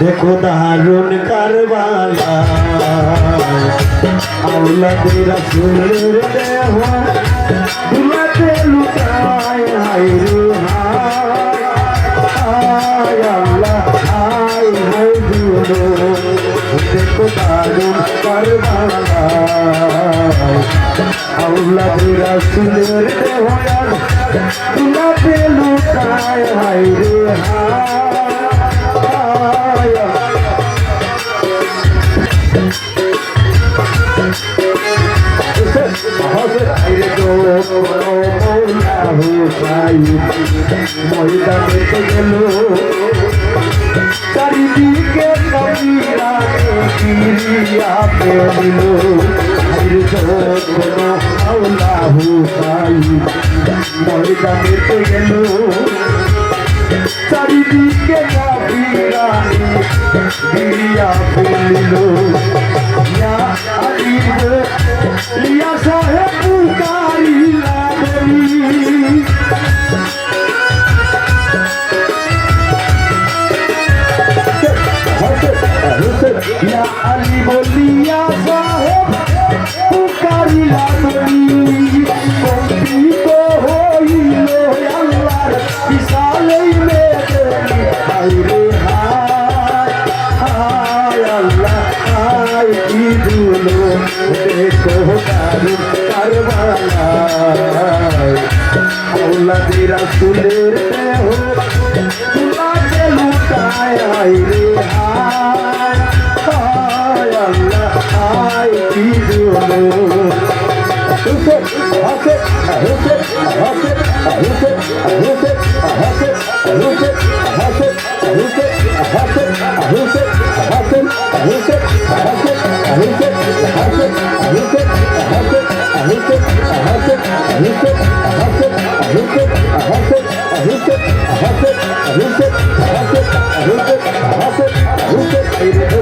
দেখো দারুণ কারবালা। আউলা তেরা সুরের দেহ, দুলাতে লুকায় হাই রে হাই আল্লাহ হাই হাই দুলো। দেখো দারুণ কারবালা। আউলা তেরা সুরের দেহ, দুলাতে লুকায় হাই রে হাই ময়দানে গেল চারিদিকে কবিরা পেল কোনো আল্লাহু ময়দানে গেল। চারিদিকে দিয়া রাসুলের দেহ তুলাতে লুকায় হায়রে হায় হায় আল্লাহ হায় কি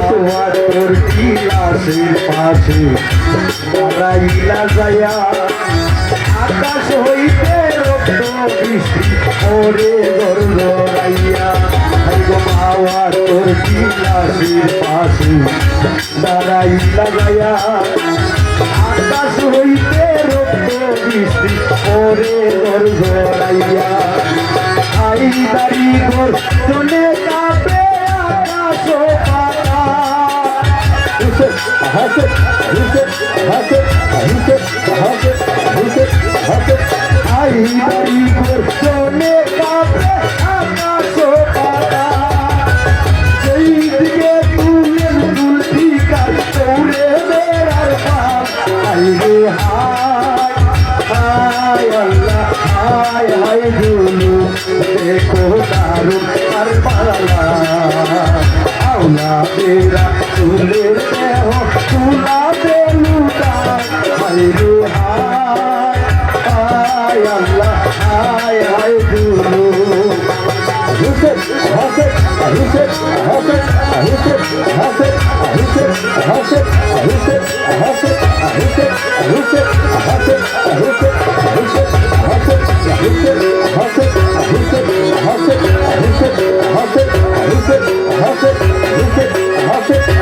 তোমার কিলাসে পাশে রাইলা যায়া আকাশ হইতে রক্ত বৃষ্টি, ওরে গর্ব রাইয়া মাওয়া তোর কিলাসে পাশে দাঁড়াইলা যায়া আকাশ হইতে রক্ত বৃষ্টি ওরে গর্ব গর চলে কাপে আকাশ পাতা হাসে হাসে হাসে হাসে হাসে হাসে হাসে আই তেরা তুলের দেহ তুলা বেলুটা হায় রে হায় হায় আল্লাহ হায় হায় দুলু হুসেন হাসে হুসেন হাসে হুসেন হাসে হুসেন হাসে হুসেন হাসে হুসেন হুসেন হাসে হুসেন হুসেন হাসে হুসেন হাসে হুসেন হাসে হুসেন হাসে হুসেন হাসে হুসেন হাসে হুসেন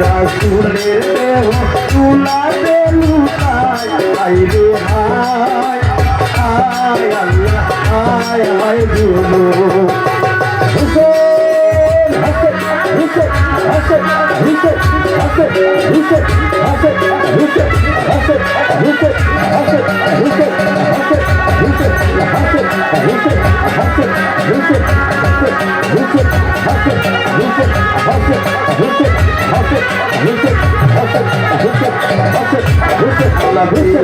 রাসুলের দেহ তুলা দেলু তাই আইরে হায় হায় হায় গুরু হুসেন হুসেন হুসেন হুসেন হুসেন হুসেন হুসেন হুসেন হুসেন হুসেন হুসেন হুসেন হুসেন হুসেন হুসেন হুসেন হুসেন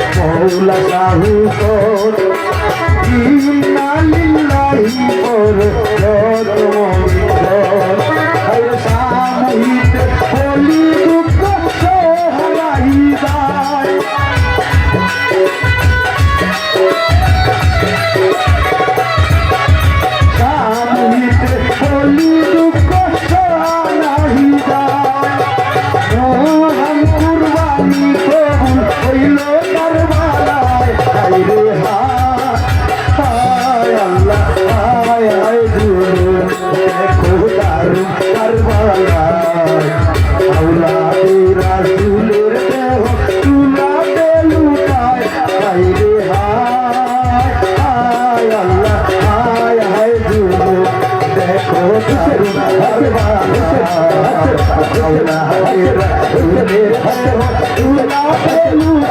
মাওলা কাহু তোর ইন্নালিল্লাহি বড় যত মন্দ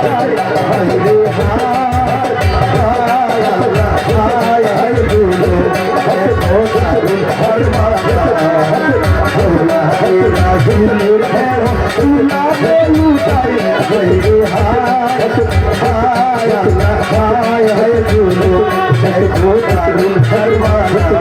লুটায় হায়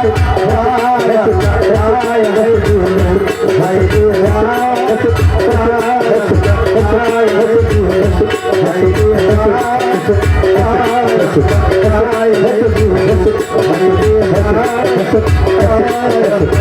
হায় হায়